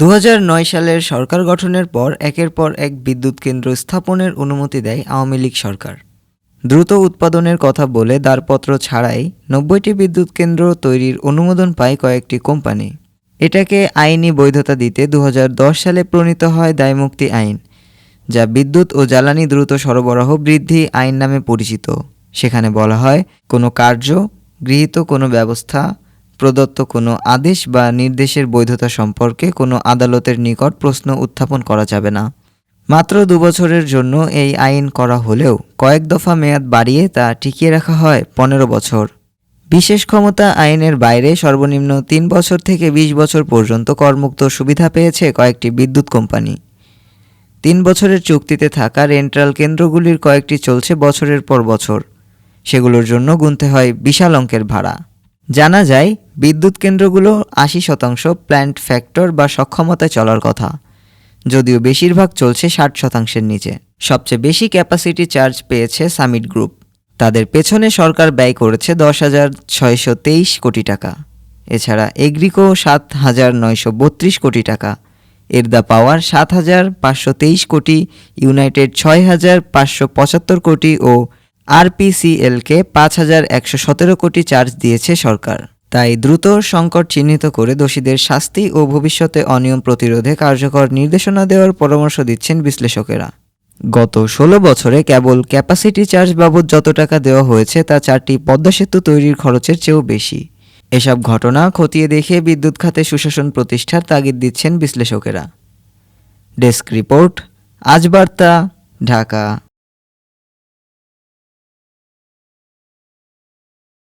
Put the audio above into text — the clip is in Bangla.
দু হাজার নয় সালের সরকার গঠনের পর একের পর এক বিদ্যুৎ কেন্দ্র স্থাপনের অনুমতি দেয় আওয়ামী লীগ সরকার। দ্রুত উৎপাদনের কথা বলে দারপত্র ছাড়াই নব্বইটি বিদ্যুৎ কেন্দ্র তৈরির অনুমোদন পায় কয়েকটি কোম্পানি। এটাকে আইনি বৈধতা দিতে দু হাজার দশ সালে প্রণীত হয় দায়মুক্তি আইন, যা বিদ্যুৎ ও জ্বালানি দ্রুত সরবরাহ বৃদ্ধি আইন নামে পরিচিত। সেখানে বলা হয়, কোনো কার্য, গৃহীত কোনো ব্যবস্থা প্রদত্ত কোনো আদেশ বা নির্দেশের বৈধতা সম্পর্কে কোনো আদালতের নিকট প্রশ্ন উত্থাপন করা যাবে না। মাত্র দুবছরের জন্য এই আইন করা হলেও কয়েক দফা মেয়াদ বাড়িয়ে তা টিকিয়ে রাখা হয় পনেরো বছর। বিশেষ ক্ষমতা আইনের বাইরে সর্বনিম্ন তিন বছর থেকে ২০ বছর পর্যন্ত করমুক্ত সুবিধা পেয়েছে কয়েকটি বিদ্যুৎ কোম্পানি। তিন বছরের চুক্তিতে থাকা রেন্টাল কেন্দ্রগুলির কয়েকটি চলছে বছরের পর বছর। সেগুলোর জন্য গুনতে হয় বিশাল অঙ্কের ভাড়া। জানা যায় বিদ্যুৎ কেন্দ্রগুলো আশি শতাংশ প্ল্যান্ট ফ্যাক্টর বা সক্ষমতায় চলার কথা, যদিও বেশিরভাগ চলছে ষাট শতাংশের নিচে। সবচেয়ে বেশি ক্যাপাসিটি চার্জ পেয়েছে সামিট গ্রুপ তাদের পেছনে সরকার ব্যয় করেছে দশ হাজার ছয়শো তেইশ কোটি টাকা। এছাড়া এগ্রিকো সাত হাজার নয়শো বত্রিশ কোটি টাকা। এরদা পাওয়ার সাত হাজার পাঁচশো তেইশ কোটি, ইউনাইটেড ছয় হাজার পাঁচশো পঁচাত্তর কোটি ও আরপিসিএলকে পাঁচ হাজার একশো সতেরো কোটি চার্জ দিয়েছে সরকার। তাই দ্রুত সংকট চিহ্নিত করে দোষীদের শাস্তি ও ভবিষ্যতে অনিয়ম প্রতিরোধে কার্যকর নির্দেশনা দেওয়ার পরামর্শ দিচ্ছেন বিশ্লেষকেরা। গত ষোলো বছরে কেবল ক্যাপাসিটি চার্জ বাবদ যত টাকা দেওয়া হয়েছে, তা চারটি পদ্মা সেতু তৈরির খরচের চেয়েও বেশি। এসব ঘটনা খতিয়ে দেখে বিদ্যুৎ খাতে সুশাসন প্রতিষ্ঠার তাগিদ দিচ্ছেন বিশ্লেষকেরা। ডেস্ক রিপোর্ট, আজ বার্তা, ঢাকা।